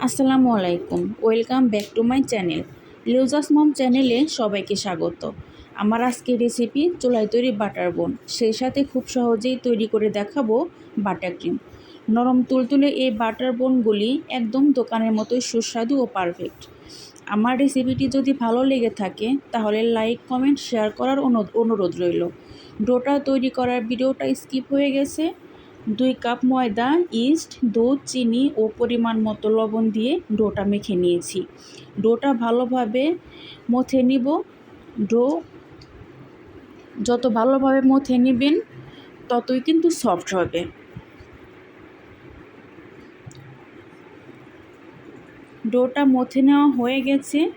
আসসালামু আলাইকুম। Welcome back to my channel. লিউজাস মম চ্যানেলে সবাইকে স্বাগত। আমার আজকের রেসিপি চুলাই তৈরি বাটার বোন। সেই সাথে খুব সহজেই তৈরি করে দেখাবো বাটার ক্রিম। নরম তুলতুলে এই বাটার বোনগুলি একদম দোকানের মতোই সুস্বাদু ও পারফেক্ট। আমার রেসিপিটি যদি ভালো লেগে থাকে, তাহলে লাইক, কমেন্ট, শেয়ার করার অনু- অনুরোধ রইল। ডোটা তৈরি করার ভিডিওটা স্কিপ হয়ে গেছে। দুই কাপ ময়দা, ইস্ট, দুধ, চিনি ও পরিমাণ মতো লবণ দিয়ে ডোটা মেখে নিয়েছি। ডোটা ভালোভাবে মথে নিব। ডো যত ভালোভাবে মথে নেবেন, ততই কিন্তু সফট হবে। ডোটা মথে নেওয়া হয়ে গেছে।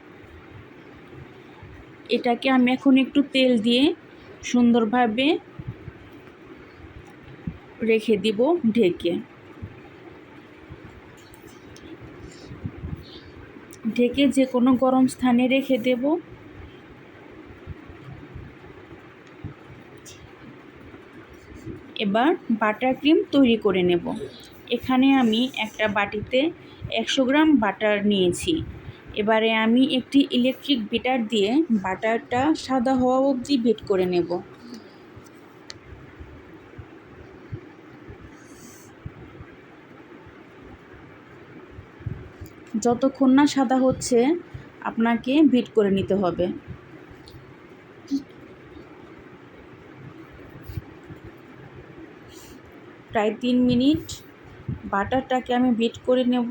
এটাকে আমি এখন একটু তেল দিয়ে সুন্দরভাবে রেখে দিব ঢেকে। ঢেকে যে কোনো গরম স্থানে রেখে দেব। এবার বাটার ক্রিম তৈরি করে নেব। এখানে আমি একটা বাটিতে একশো গ্রাম বাটার নিয়েছি। এবারে আমি একটি ইলেকট্রিক বিটার দিয়ে বাটারটা সাদা হওয়া অবধি বিট করে নেব। যতক্ষণ না সাদা হচ্ছে, আপনাকে বিট করে নিতে হবে। প্রায় তিন মিনিট বাটারটাকে আমি বিট করে নেব।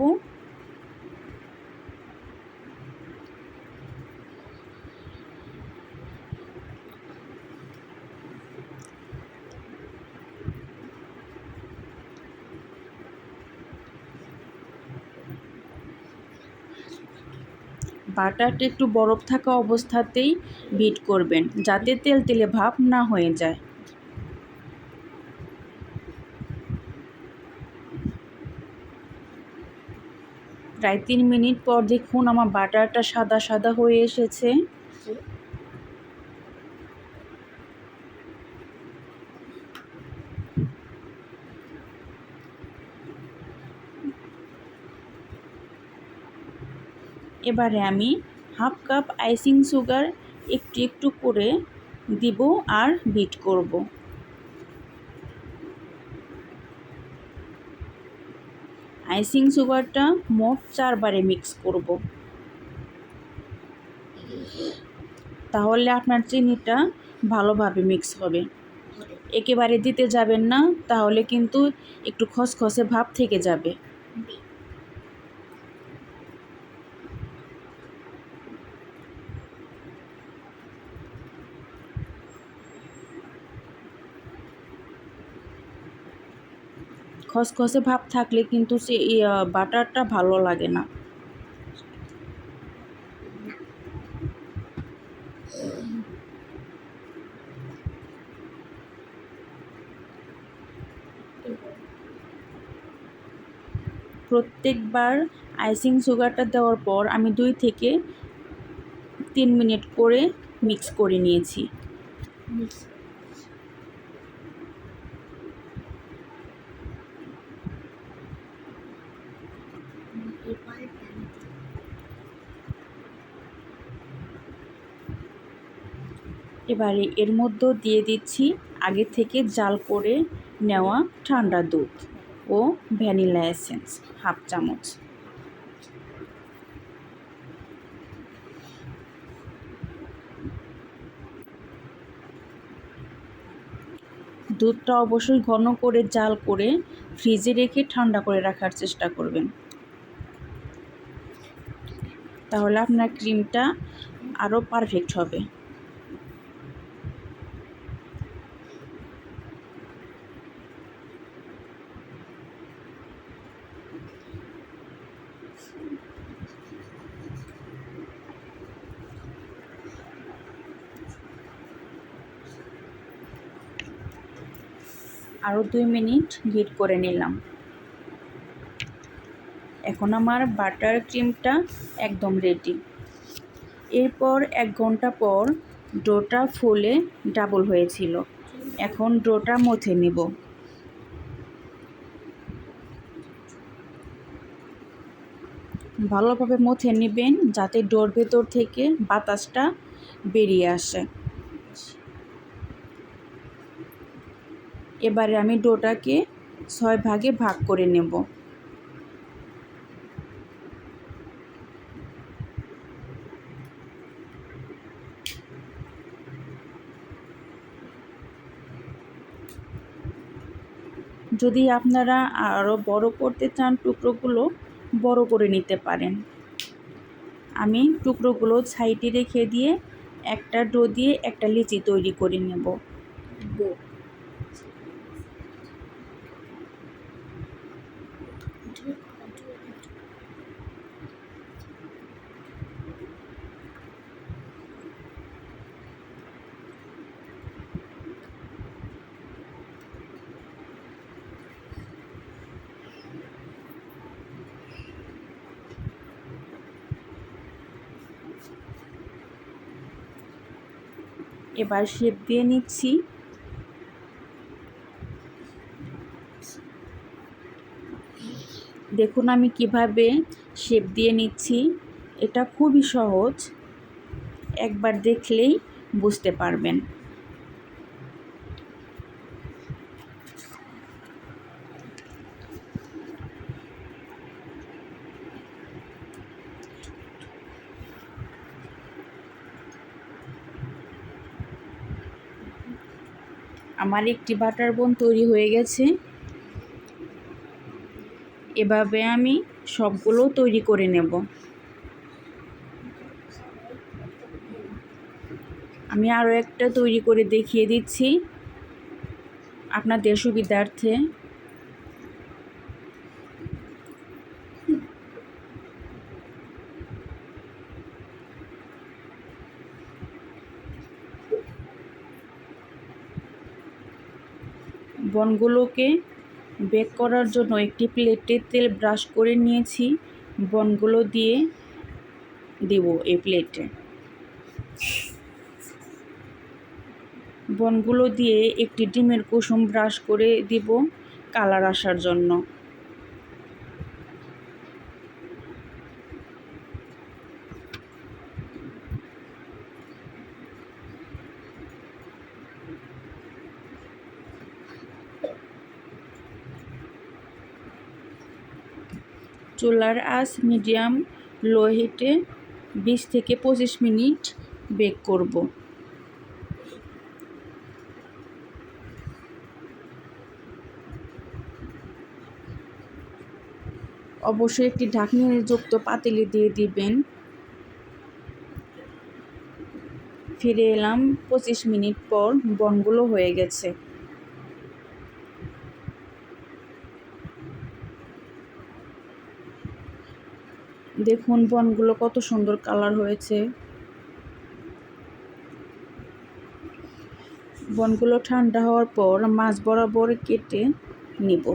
বাটারটা একটু বরফ থাকা অবস্থাতেই বিট করবেন, যাতে তেল তেলে ভাব না হয়ে যায়। প্রায় তিন মিনিট পর দেখুন আমার বাটারটা সাদা সাদা হয়ে এসেছে। এবারে আমি হাফ কাপ আইসিং সুগার একটু একটু করে দিব আর বিট করব। আইসিং সুগারটা মোট চারবারে মিক্স করব। তাহলে আপনার চিনিটা ভালোভাবে মিক্স হবে। একেবারে দিতে যাবেন না, তাহলে কিন্তু একটু খসখসে ভাব থেকে যাবে। খসখসে ভাব থাকলে কিন্তু সে বাটারটা ভালো লাগে না। প্রত্যেকবার আইসিং সুগারটা দেওয়ার পর আমি দুই থেকে তিন মিনিট করে মিক্স করে নিয়েছি। এবারে এর মধ্যে দিয়ে দিচ্ছি আগে থেকে জাল করে নেওয়া ঠান্ডা দুধ ও ভ্যানিলা এসেন্স, হাফ চামচ। দুধটা অবশ্যই ঘন করে জাল করে ফ্রিজে রেখে ঠান্ডা করে রাখার চেষ্টা করবেন। তাহলে আপনার ক্রিমটা আরও পারফেক্ট হবে। আরও দুই মিনিট হিট করে নিলাম। এখন আমার বাটার ক্রিমটা একদম রেডি এরপর এক ঘণ্টা পর ডোটা ফুলে ডাবল হয়েছিল। এখন ডোটা মথে নেব। ভালোভাবে মথে নেবেন যাতে ডোর ভেতর থেকে বাতাসটা বেরিয়ে আসে। এবারে আমি ডোটাকে ছয় ভাগে ভাগ করে নেব। যদি আপনারা আরও বড় করতে চান টুকরোগুলো, বড় করে নিতে পারেন। আমি টুকরোগুলো সাইডে রেখে দিয়ে একটা ডো দিয়ে একটা লিচি তৈরি করে নেব। এবার শেপ দিয়ে নিচ্ছি। দেখুন আমি কীভাবে শেপ দিয়ে নিচ্ছি, এটা খুবই সহজ, একবার দেখলেই বুঝতে পারবেন। আমার একটি বাটার বোন তৈরি হয়ে গেছে। এভাবে আমি সবগুলো তৈরি করে নেব। আমি আরও একটা তৈরি করে দেখিয়ে দিচ্ছি। আপনাদের সুবিধার্থে। বনগুলোকে বেক করার জন্য একটি প্লেটে তেল ব্রাশ করে নিয়েছি। বনগুলো দিয়ে দেব এই প্লেটে। বনগুলো দিয়ে একটি ডিমের কুসুম ব্রাশ করে দিব কালার আসার জন্য। চুলার আঁচ মিডিয়াম লো হিটে বিশ থেকে পঁচিশ মিনিট বেক করব। অবশ্যই একটি ঢাকনিযুক্ত পাতিলে দিয়ে দিবেন। ফিরে এলাম পঁচিশ মিনিট পর, বনগুলো হয়ে গেছে। দেখুন বনগুলো কত সুন্দর কালার হয়েছে। বনগুলো ঠান্ডা হওয়ার পর মাছ বরাবর কেটে নিব।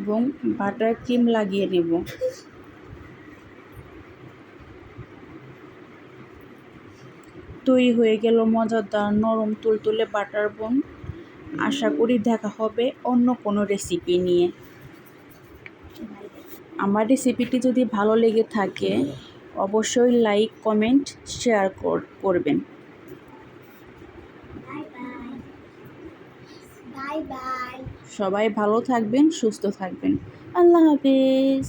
এবং বাটার ক্রিম লাগিয়ে নেব। তৈরি হয়ে গেল মজাদার নরম তুলতুলে বাটার বোন। আশা করি দেখা হবে অন্য কোনো রেসিপি নিয়ে। আমার রেসিপিটি যদি ভালো লেগে থাকে অবশ্যই লাইক কমেন্ট শেয়ার করবেন। বাই বাই সবাই ভালো থাকবেন সুস্থ থাকবেন। আল্লাহ হাফিজ।